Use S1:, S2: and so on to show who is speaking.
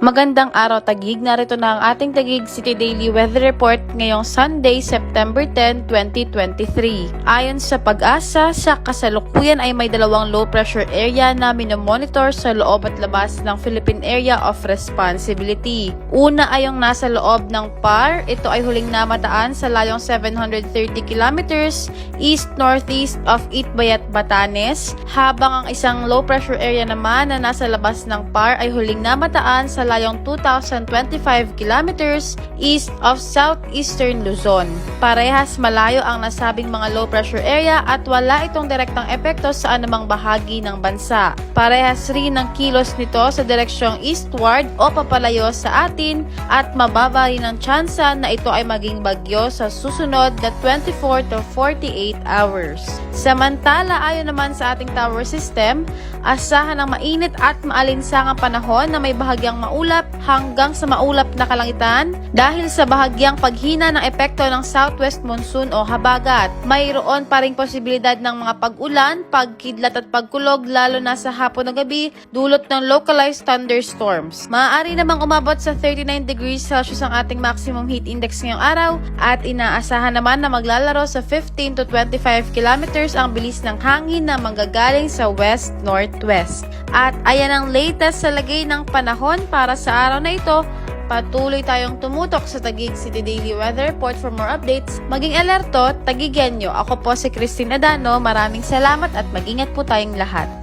S1: Magandang araw Tagig, narito na ang ating Tagig City Daily Weather Report ngayong Sunday, September 10, 2023. Ayon sa pag-asa, sa kasalukuyan ay may dalawang low pressure area na minomonitor sa loob at labas ng Philippine Area of Responsibility. Una ay yung nasa loob ng PAR, ito ay huling namataan sa layong 730 kilometers east-northeast of Itbayat, Batanes, habang ang isang low pressure area naman na nasa labas ng PAR ay huling namataan sa layong 2,025 kilometers east of southeastern Luzon. Parehas malayo ang nasabing mga low pressure area at wala itong direktang epekto sa anumang bahagi ng bansa. Parehas rin ang kilos nito sa direksyong eastward o papalayo sa atin at mababa rin ang tsansa na ito ay maging bagyo sa susunod na 24 to 48 hours. Samantala, ayon naman sa ating tower system, asahan ng mainit at maalinsangang panahon na may bahagyang maulap hanggang sa maulap na kalangitan dahil sa bahagyang paghina ng epekto ng southwest monsoon o habagat. Mayroon pa ring posibilidad ng mga pag-ulan, pagkidlat at pagkulog lalo na sa hapon ng gabi dulot ng localized thunderstorms. Maaari namang umabot sa 39 degrees Celsius ang ating maximum heat index ngayong araw at inaasahan naman na maglalaro sa 15 to 25 kilometers ang bilis ng hangin na manggagaling sa west-northwest. At ayan ang latest sa lagay ng panahon para sa araw na ito. Patuloy tayong tumutok sa Taguig City Daily Weather Report for more updates. Maging alerto, tagigan nyo. Ako po si Christine Adano. Maraming salamat at mag-ingat po tayong lahat.